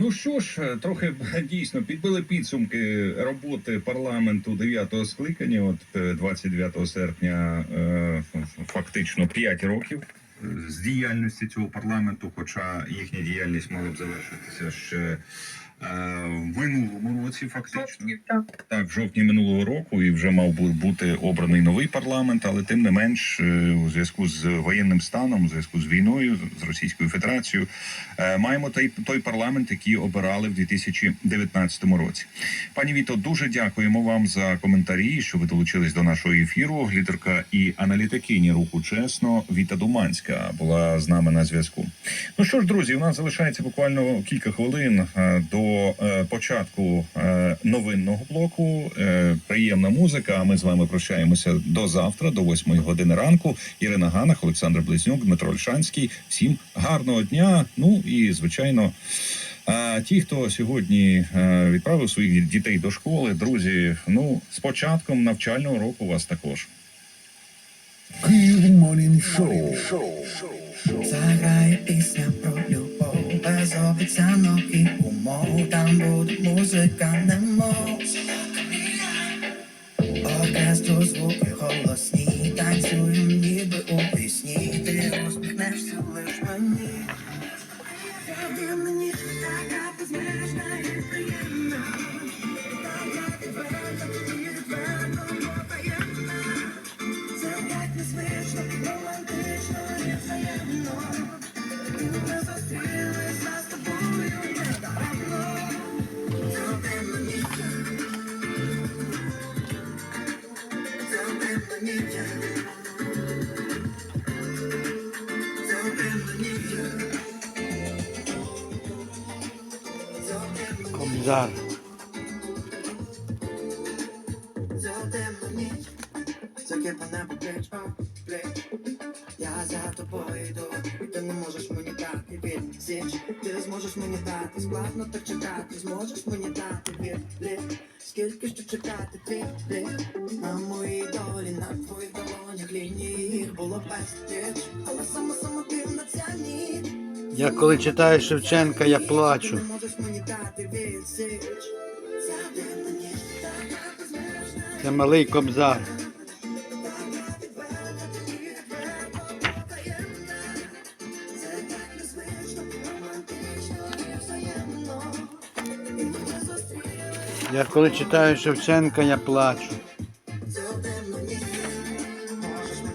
Ну що ж, е, трохи дійсно підбили підсумки роботи парламенту 9-го скликання. От е, 29 серпня, е, фактично 5 років е, з діяльності цього парламенту, хоча їхня діяльність мала б завершитися ще е, в минулому році, фактично. Так. Так, в жовтні минулого року і вже мав бути обраний новий парламент, але тим не менш, е, у зв'язку з воєнним станом, у зв'язку з війною з Російською Федерацією, е, маємо той, той парламент, який обирали в 2019 році. Пані Віто, дуже дякуємо вам за коментарі, що ви долучились до нашого ефіру. Лідерка і аналітикині руху чесно Віта Думанська була з нами на зв'язку. Ну що ж, друзі, у нас залишається буквально кілька хвилин е, до е, початку е, новинного блоку. Е, Приємна музика. А ми з вами прощаємося до завтра, до 8 години ранку. Ірина Ганах, Олександр Близнюк, Дмитро Ольшанський. Всім гарного дня. Ну і звичайно. А ті, хто сьогодні відправив своїх дітей до школи, друзі, ну з початком навчального року вас також. Good Morning Show. Заграє пісня про любов, без обіцянок і умов. Буде музика, звуки голосні, танцюєм ніби у пісні. Ти лиш мені. Ти мені така безмежна і плеч. Я за тобою йду ти не можеш мені дати відсіч. Ти зможеш мені дати Складно так чекати Зможеш мені дати Скільки ще чекати твій блік На моїй долі, на твоїх долонях лінії їх було безліч. Але саме ніч Я коли читаю Шевченка, я плачу. Це малий кобзар. Я коли читаю Шевченка, я плачу.